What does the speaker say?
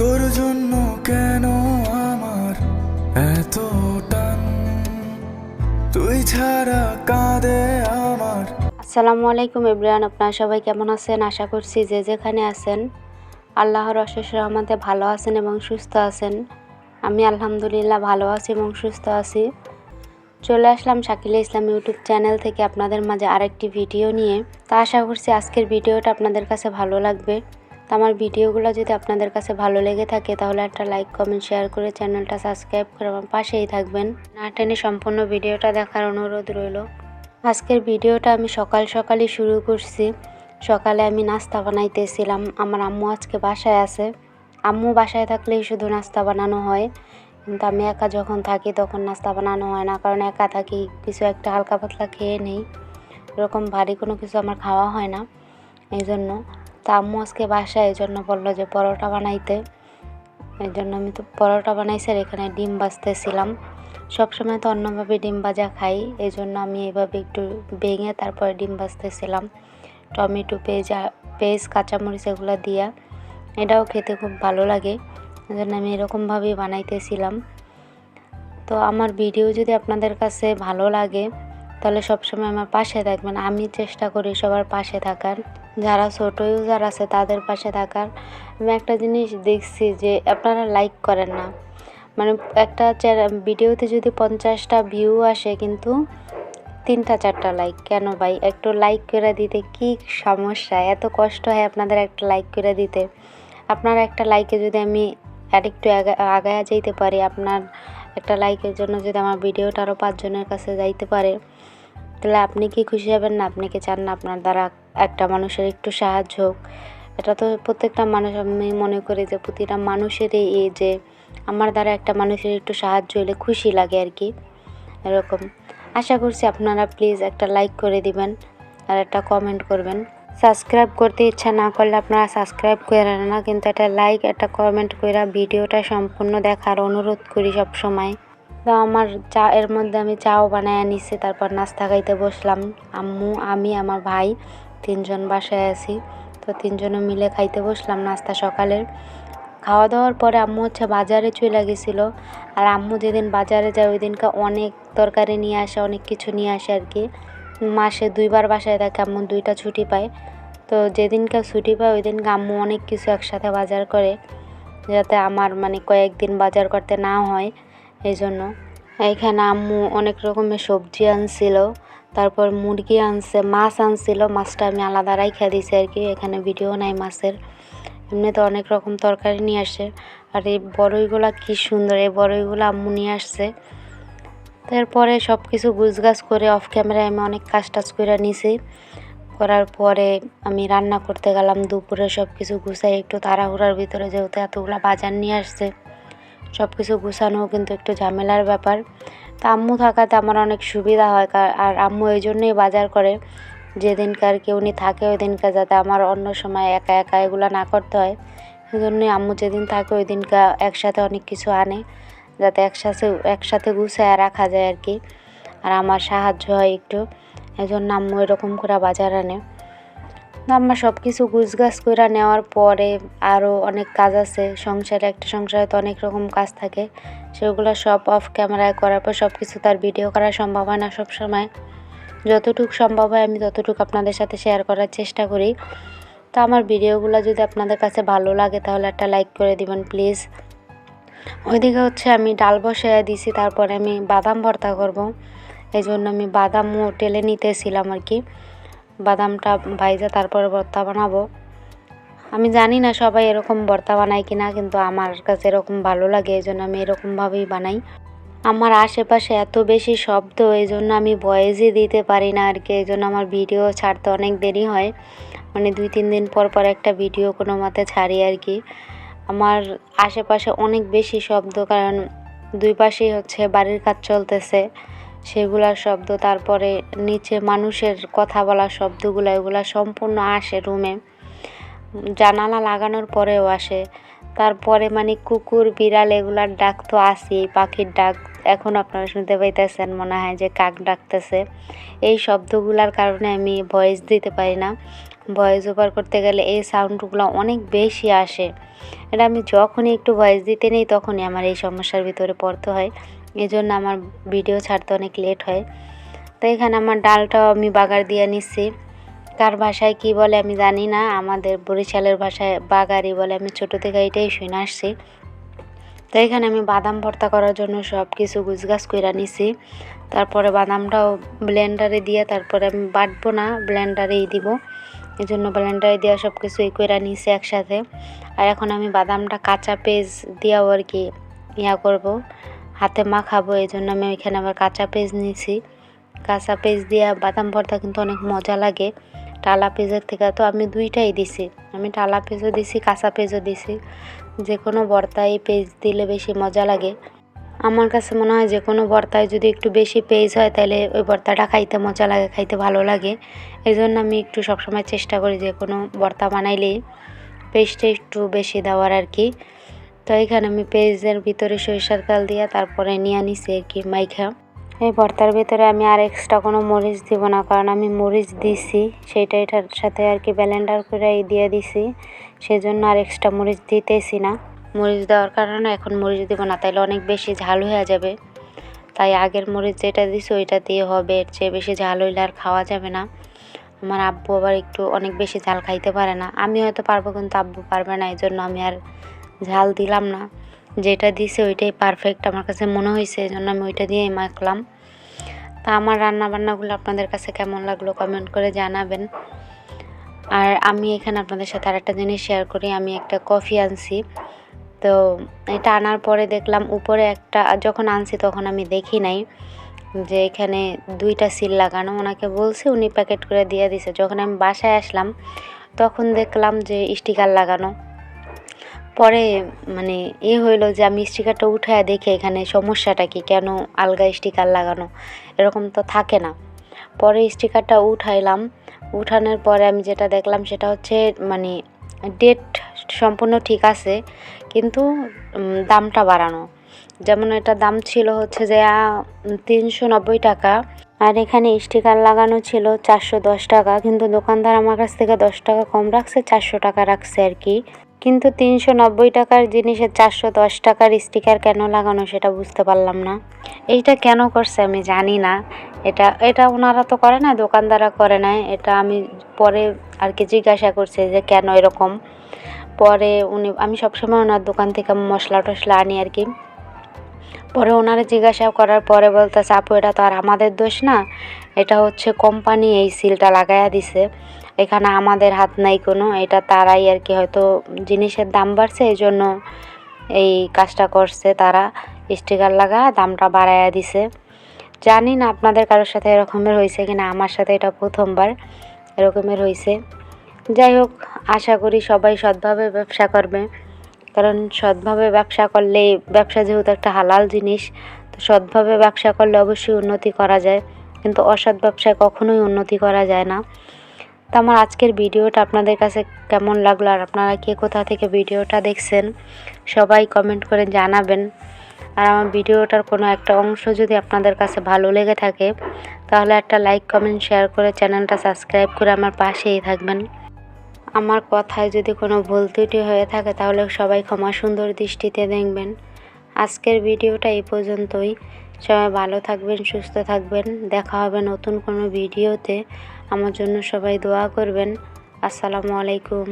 তোর জন্য কেন আমার এত টান? তুই ছাড়া কাঁদে আমার। আসসালামু আলাইকুম এভরিওয়ান আপনারা সবাই কেমন আছেন? আশা করছি যে যেখানে আছেন, আল্লাহর অশেষ রহমতে ভালো আছেন এবং সুস্থ আছেন। আমি আলহামদুলিল্লাহ ভালো আছি এবং সুস্থ আছি। চলে আসলাম শাকিলা ইসলাম ইউটিউব চ্যানেল থেকে আপনাদের মাঝে আরেকটি ভিডিও নিয়ে। তা আশা করছি আজকের ভিডিওটা আপনাদের কাছে ভালো লাগবে। তো আমার ভিডিওগুলো যদি আপনাদের কাছে ভালো লেগে থাকে, তাহলে একটা লাইক, কমেন্ট, শেয়ার করে চ্যানেলটা সাবস্ক্রাইব করে আমার পাশেই থাকবেন। না টেনে সম্পূর্ণ ভিডিওটা দেখার অনুরোধ রইল। আজকের ভিডিওটা আমি সকাল সকালই শুরু করছি। সকালে আমি নাস্তা বানাইতেছিলাম। আমার আম্মু আজকে বাসায় আছে। আম্মু বাসায় থাকলেই শুধু নাস্তা বানানো হয়। কিন্তু আমি একা যখন থাকি তখন নাস্তা বানানো হয় না। কারণ একা থাকি, কিছু একটা হালকা পাতলা খেয়ে নেই। এরকম ভারী কোনো কিছু আমার খাওয়া হয় না। এই জন্য তা আম্মু আজকে বাসায় এই জন্য বলল যে পরোটা বানাইতে। এই জন্য আমি তো পরোটা বানাইছি আর এখানে ডিম ভাজতেছিলাম। সবসময় তো অন্যভাবে ডিম ভাজা খাই এই জন্য আমি এভাবে একটু ভেঙে তারপরে ডিম ভাজতেছিলাম। টমেটো পেঁয়াজ পেঁয়াজ, কাঁচামরিচ এগুলো দিয়া। এটাও খেতে খুব ভালো লাগে এই জন্য আমি এরকমভাবেই বানাইতেছিলাম। তো আমার ভিডিও যদি আপনাদের কাছে ভালো লাগে তাহলে সবসময় আমার পাশে থাকবেন। আমি চেষ্টা করি সবার পাশে থাকার। যারা ছোট ইউজার আছে, তাদের পাশে থাকার। আমি একটা জিনিস দেখছি যে আপনারা লাইক করেন না। মানে একটা ভিডিওতে যদি পঞ্চাশটা ভিউ আসে কিন্তু তিনটা, চারটা লাইক কেন ভাই? একটু লাইক করে দিতে কি সমস্যা? এত কষ্ট হয় আপনাদের একটা লাইক করে দিতে। আপনার একটা লাইকে যদি আমি আরেকটু আগা- আগায়া যাইতে পারি, আপনার একটা লাইকের জন্য যদি আমার ভিডিওটা আরও পাঁচজনের কাছে যাইতে পারে, তাহলে আপনি কি খুশি হবেন না? আপনি কি চান না আপনার দ্বারা একটা মানুষের একটু সাহায্য হোক? এটা তো প্রত্যেকটা মানুষ, আমি মনে করি যে প্রতিটা মানুষেরই এই যে আমার দ্বারা একটা মানুষের একটু সাহায্য হলে খুশি লাগে আর কি, এরকম। আশা করছি আপনারা প্লিজ একটা লাইক করে দিবেন আর একটা কমেন্ট করবেন। সাবস্ক্রাইব করতে ইচ্ছা না করলে আপনারা সাবস্ক্রাইব করেন না, কিন্তু একটা লাইক একটা কমেন্ট করে ভিডিওটা সম্পূর্ণ দেখার অনুরোধ করি সব সময় তো আমার চা, এর মধ্যে আমি চাও বানায় নিছি তারপর নাস্তা খাইতে বসলাম। আম্মু, আমি, আমার ভাই তিনজন বাসায় আছি, তো তিনজনে মিলে খাইতে বসলাম নাস্তা সকালের খাওয়া দাওয়ার পরে আম্মু হচ্ছে বাজারে চলে গেছিল, আর আম্মু যেদিন বাজারে যায় ওই দিনকে অনেক তরকারি নিয়ে আসে, অনেক কিছু নিয়ে আসে আর কি। মাসে দুইবার বাসায় থাকে, আম্মু দুইটা ছুটি পায়। তো যেদিনকে ছুটি পায় ওই দিনকে আম্মু অনেক কিছু একসাথে বাজার করে, যাতে আমার মানে কয়েকদিন বাজার করতে না হয়, এই জন্য। এইখানে আম্মু অনেক রকমের সবজি আনছিল, তারপর মুরগি আনছে, মাছ আনছিল, মাছটা আমি আলাদা রাইখা দিয়েছি আর কি, এখানে ভিডিও নাই মাছের। এমনিতে অনেক রকম তরকারি নিয়ে আসে, আর এই বড়ইগুলা কি সুন্দর, এই বড়ইগুলো আম্মু নিয়ে আসছে। তারপরে সব কিছু গুছগাছ করে অফ ক্যামেরায় আমি অনেক কাজ টাজ করে নিছি। করার পরে আমি রান্না করতে গেলাম, দুপুরে সব কিছু গুছাই, একটু তাড়াহুড়ার ভিতরে যেহেতু এতগুলো বাজার নিয়ে আসছে সব কিছু গুছানো কিন্তু একটু ঝামেলার ব্যাপার। তা আম্মু থাকাতে আমার অনেক সুবিধা হয় আর আম্মু এই জন্যই বাজার করে, যেদিনকার কেউ উনি থাকে ওই দিনকার যাতে আমার অন্য সময় একা একা এগুলো না করতে হয়। এই জন্যই আম্মু যেদিন থাকে ওই দিনকা একসাথে অনেক কিছু আনে। যাতে একসাথে একসাথে গুছায় রাখা যায় আর কি। আর আমার সাহায্য হয় একটু। এই জন্য আম্মু এরকম করে বাজার আনে আমার সব কিছু গুছগাছ করে নেওয়ার পরে আরও অনেক কাজ আছে। সংসারে একটা সংসারে তো অনেক রকম কাজ থাকে। সেগুলো সব অফ ক্যামেরায় করার পর সব কিছু তার ভিডিও করা সম্ভব হয় না সবসময়। যতটুকু সম্ভব হয় আমি ততটুকু আপনাদের সাথে শেয়ার করার চেষ্টা করি। তো আমার ভিডিওগুলো যদি আপনাদের কাছে ভালো লাগে তাহলে একটা লাইক করে দিবেন প্লিজ ওইদিকে হচ্ছে আমি ডাল বসাইয়া দিছি, তারপরে আমি বাদাম ভর্তা করব। এই জন্য আমি বাদামও টেলে নিতেছিলাম আর কি। বাদামটা ভাইজা তারপরে ভর্তা বানাবো। আমি জানি না সবাই এরকম ভর্তা বানায় কিনা, কিন্তু আমার কাছে এরকম ভালো লাগে এই জন্য আমি এরকমভাবেই বানাই। আমার আশেপাশে এত বেশি শব্দ এই জন্য আমি ভয়েসই দিতে পারি না আর কি এই জন্য আমার ভিডিও ছাড়তে অনেক দেরি হয়। মানে দুই তিন দিন পর পর একটা ভিডিও কোনো মতে ছাড়ি আর কি। আমার আশেপাশে অনেক বেশি শব্দ, কারণ দুই পাশেই হচ্ছে বাড়ির কাজ চলতেছে। সেগুলার শব্দ, তারপরে নিচে মানুষের কথা বলার শব্দগুলো, এগুলো সম্পূর্ণ আসে রুমে। জানালা লাগানোর পরেও আসে। তারপরে মানে কুকুর, বিড়াল এগুলার ডাক তো আসেই পাখির ডাক এখন আপনারা শুনতে পাইতেছেন মনে হয় যে কাক ডাকতেছে। এই শব্দগুলার কারণে আমি ভয়েস দিতে পারি না। ভয়েস ওভার করতে গেলে এই সাউন্ডগুলো অনেক বেশি আসে। এটা আমি যখনই একটু ভয়েস দিতে নেই, তখনই আমার এই সমস্যার ভিতরে পড়তে হয়। এই জন্য আমার ভিডিও ছাড়তে অনেক লেট হয়। তো এখানে আমার ডালটাও আমি বাগার দিয়ে নিচ্ছি। কার ভাষায় কি বলে আমি জানি না। আমাদের বরিশালের ভাষায় বাগারি বলে আমি ছোটো থেকে এটাই শুনে আসছি। তো এখানে আমি বাদাম ভর্তা করার জন্য সব কিছু গুছগাছ করে নিছি। তারপরে বাদামটাও ব্লেন্ডারে দিয়ে তারপরে আমি বাটবো না ব্লেন্ডারেই দিব। এই জন্য ব্লেন্ডারে দেওয়া সব কিছু এই করে নিছি একসাথে। আর এখন আমি বাদামটা কাঁচা পেজ দিয়েও আর কি ইয়া করব, হাতে মাখাবো এই জন্য আমি এখানে আবার কাঁচা পেজ নিছি। কাঁচা পেজ দিয়ে বাদাম ভর্তা কিন্তু অনেক মজা লাগে টালা পেঁয়াজের থেকে। তো আমি দুইটাই দিছি, আমি টালা পেঁয়াজও দিছি, কাঁচা পেঁয়াজও দিছি। যে কোনো ভর্তায় পেঁয়াজ দিলে বেশি মজা লাগে। আমার কাছে মনে হয় যে কোনো ভর্তায় যদি একটু বেশি পেঁয়াজ হয়, তাহলে ওই ভর্তাটা খাইতে মজা লাগে, খাইতে ভালো লাগে। এই জন্য আমি একটু সবসময় চেষ্টা করি যে কোনো ভর্তা বানাইলেই পেস্টটা একটু বেশি দেওয়ার আর কি। তো এখানে আমি পেঁয়াজের ভিতরে সরিষার তেল দিয়ে তারপরে নিয়ে নিছি আর কি মাইখা। এই ভর্তার ভিতরে আমি আর এক্সট্রা কোনো মরিচ দিব না, কারণ আমি মরিচ দিছি সেইটা এটার সাথে আর কি ব্যালেন্ডার করে দিয়ে দিছি। সেই জন্য আর এক্সট্রা মরিচ দিতেছি না। মরিচ দেওয়ার কারণে এখন মরিচ দিব না, তাইলে অনেক বেশি ঝাল হয়ে যাবে। তাই আগের মরিচ যেটা দিছি, ওইটা দিয়ে হবে, এর চেয়ে বেশি ঝাল হইলে আর খাওয়া যাবে না। আমার আব্বু আবার একটু অনেক বেশি ঝাল খাইতে পারে না। আমি হয়তো পারব, কিন্তু আব্বু পারবে না এই জন্য আমি আর ঝাল দিলাম না। যেটা দিছে, ওইটাই পারফেক্ট আমার কাছে মনে হয়েছে এই জন্য আমি ওইটা দিয়েই মাখলাম। তা আমার রান্না বান্নাগুলো আপনাদের কাছে কেমন লাগল কমেন্ট করে জানাবেন। আর আমি এখানে আপনাদের সাথে আর একটা জিনিস শেয়ার করি, আমি একটা কফি আনছি। তো এটা আনার পরে দেখলাম উপরে একটা যখন আনছি তখন আমি দেখি নাই যে এখানে দুইটা সিল লাগানো। ওনাকে বলছি, উনি প্যাকেট করে দিয়ে দিছে। যখন আমি বাসায় আসলাম, তখন দেখলাম যে স্টিকার লাগানো। পরে মানে এ হইল যে আমি স্টিকারটা উঠায় দেখে এখানে সমস্যাটা কি, কেন আলগা স্টিকার লাগানো? এরকম তো থাকে না। পরে স্টিকারটা উঠাইলাম। উঠানোর পরে আমি যেটা দেখলাম সেটা হচ্ছে মানে ডেট সম্পূর্ণ ঠিক আছে, কিন্তু দামটা বাড়ানো। যেমন এটা দাম ছিল হচ্ছে যে তিনশো নব্বই টাকা, আর এখানে স্টিকার লাগানো ছিল চারশো দশ টাকা, কিন্তু দোকানদার আমার কাছ থেকে দশ টাকা কম রাখছে, চারশো টাকা রাখছে আর কি। কিন্তু তিনশো নব্বই টাকার জিনিসে চারশো দশ টাকার স্টিকার কেন লাগানো সেটা বুঝতে পারলাম না। এইটা কেন করছে আমি জানি না। এটা এটা ওনারা তো করে না দোকানদাররা করে না এটা আমি পরে আর কি জিজ্ঞাসা করছে যে কেন এরকম। পরে উনি, আমি সবসময় ওনার দোকান থেকে মশলা টশলা আনি আর কি। পরে ওনারা জিজ্ঞাসা করার পরে বলতেছে, আপু, এটা তো আর আমাদের দোষ না। এটা হচ্ছে কোম্পানি এই সিলটা লাগাইয়া দিছে। এখানে আমাদের হাত নাই কোনো। এটা তারাই আর কি, হয়তো জিনিসের দাম বাড়ছে এই জন্য এই কাজটা করছে তারা। স্টিকার লাগা দামটা বাড়াইয়া দিছে। জানি না আপনাদের কারোর সাথে এরকমের হয়েছে কিনা। আমার সাথে এটা প্রথমবার এরকমের হয়েছে। যাই হোক, আশা করি সবাই সৎভাবে ব্যবসা করবে। কারণ সৎভাবে ব্যবসা করলে ব্যবসা যেহেতু একটা হালাল জিনিস, তো সৎভাবে ব্যবসা করলে অবশ্যই উন্নতি করা যায়। কিন্তু অসৎ ব্যবসায় কখনোই উন্নতি করা যায় না। তো আমার আজকের ভিডিওটা আপনাদের কাছে কেমন লাগল আর আপনারা কে কোথা থেকে ভিডিওটা দেখছেন, সবাই কমেন্ট করে জানাবেন। আর আমার ভিডিওটার কোনো একটা অংশ যদি আপনাদের কাছে ভালো লেগে থাকে, তাহলে একটা লাইক কমেন্ট শেয়ার করে চ্যানেলটা সাবস্ক্রাইব করে আমার পাশেই থাকবেন। আমার কথায় যদি কোনো ভুল ত্রুটি হয়ে থাকে, তাহলে সবাই ক্ষমা সুন্দর দৃষ্টিতে দেখবেন। আজকের ভিডিওটা এই পর্যন্তই। সবাই ভালো থাকবেন, সুস্থ থাকবেন। দেখা হবে নতুন কোনো ভিডিওতে। আমার জন্য সবাই দোয়া করবেন। আসসালামু আলাইকুম।